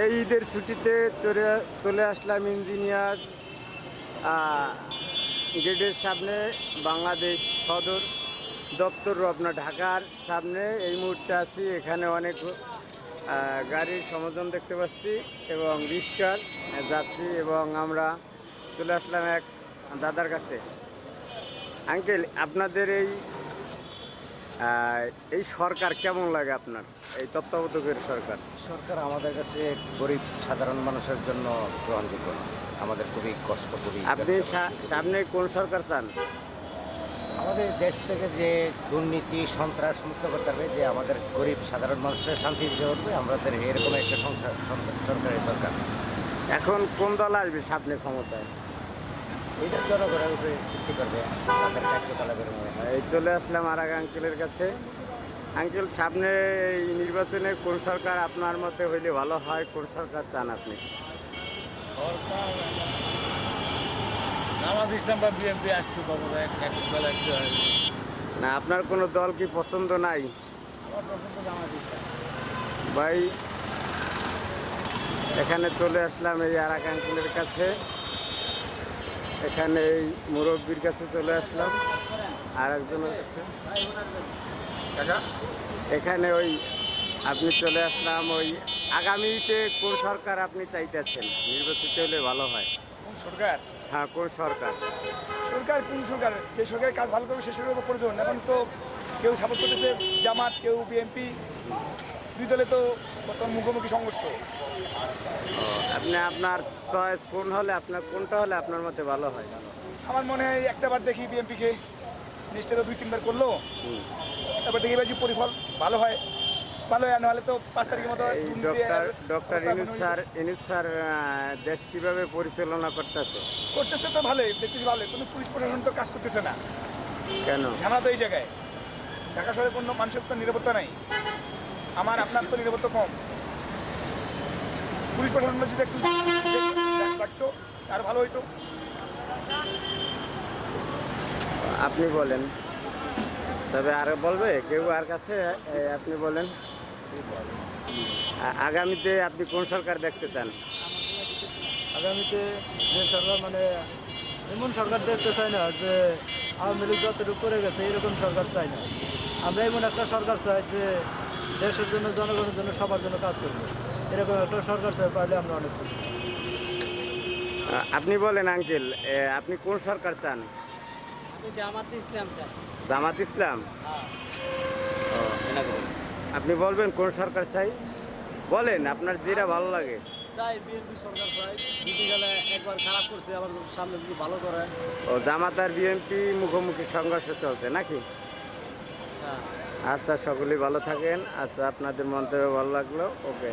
এই ঈদের ছুটিতে চলে চলে আসলাম ইঞ্জিনিয়ার্স গেটের সামনে বাংলাদেশ সদর দপ্তর রবনা ঢাকার সামনে। এই মুহূর্তে আছি, এখানে অনেক গাড়ির সমাধান দেখতে পাচ্ছি এবং রিস্কার যাত্রী এবং আমরা চলে আসলাম এক দাদার কাছে। আঙ্কেল, আপনাদের এই এই সরকার কেমন লাগে আপনার? এই তত্ত্বাবধায়কের সরকার? সরকার আমাদের কাছে গরিব সাধারণ মানুষের জন্য গ্রহণযোগ্য। না। আমাদের খুবই কষ্ট খুবই আপনি সামনে কোন সরকার চান? আমাদের দেশ থেকে যে দুর্নীতি সন্ত্রাস মুক্ত করতে হবে যে আমাদের গরিব সাধারণ মানুষের শান্তি দিতে হবে আমাদের এরকম একটা সংসার সরকারের দরকার। এখন কোন দল আসবে সামনে ক্ষমতায়? এটা জনগণের উপরে ভিত্তি করবে তাদের কার্যকলাপের উপরে এই চলে আসলাম আর আঙ্কেলের কাছে। আঙ্কেল সামনে এই নির্বাচনে কোন সরকার আপনার মতে হইলে ভালো হয় কোন সরকার চান আপনি? জামাত ইসলাম বা বিএনপি আসতে পাবো না এক এক দল একটু না আপনার কোনো দল কি পছন্দ নাই? আমার পছন্দ জামাত ইসলাম। ভাই এখানে চলে আসলাম এই আর আঙ্কেলের কাছে। এখানে এই মুরব্বীর কাছে চলে আসলাম। আর একজনের কাছে এখানে ওই আপনি চলে আসলাম ওই আগামীতে কোন সরকার আপনি চাইতেছেন? নির্বাচিত হলে ভালো হয়। কোন সরকার? হ্যাঁ কোন সরকার? সরকার কোন সরকার? যে সরকারের কাজ ভালো করবে সে সরকার তো প্রয়োজন। এখন তো কেউ সাপোর্ট করতেছে জামাত কেউ বিএনপি। দুই দলে তো বর্তমান মুখোমুখি সংঘর্ষ? আপনি আপনার চয়েস কোন হলে আপনার কোনটা হলে আপনার মতে ভালো হয়? আমার মনে হয় একটা বার দেখি বিএনপিকে। নিশ্চয় তো দুই তিনবার করল। তারপর দেখি বেশি পরিফল ভালো হয়। ভালো হয় নাহলে তো পাঁচ তারিখের মতো doctor doctor Yunus sir Yunus sir দেশ কীভাবে পরিচালনা করতেছে? করতেছে তো ভালোই দেখতেছি ভালোই কিন্তু পুলিশ প্রশাসন তো কাজ করতেছে না। কেন? ঝামেলা তো এই জায়গায়। ঢাকা শহরে কোনো মানুষের তো নিরাপত্তা নাই। আমার আপনার তো নিরাপত্তা কম। পুলিশ প্রশাসন যদি একটু রাখতো আরও ভালো হইতো। আপনি বলেন। তবে আর বলবে? কেউ আর কাছে আপনি বলেন। আগামীতে আপনি কোন সরকার দেখতে চান? আগামীতে যে সরকার মানে এমন সরকার দেখতে চাই না যে আওয়ামী লীগ যতটুকু করে গেছে এরকম সরকার চাই না। আমরা এমন একটা সরকার চাই যে দেশের জন্য জনগণের জন্য সবার জন্য কাজ করবে। এরকম একটা সরকার চাই পারলে আমরা অনেক খুশি। আপনি বলেন আঙ্কেল আপনি কোন সরকার চান? জামাত ইসলাম চাই। জামাত ইসলাম? ও, আপনি বলবেন কোন সরকার চাই? বলেন আপনার যেটা ভালো লাগে। চাই বিএনপি সরকার চাই। যদি গেলে একবার খারাপ করছে আবার সামনে যদি ভালো করে। ও জামাত আর বিএনপি মুখোমুখি সংঘর্ষ চলছে নাকি? হ্যাঁ। আচ্ছা সকলেই ভালো থাকেন। আচ্ছা আপনাদের মন্তব্য ভালো লাগল। ওকে।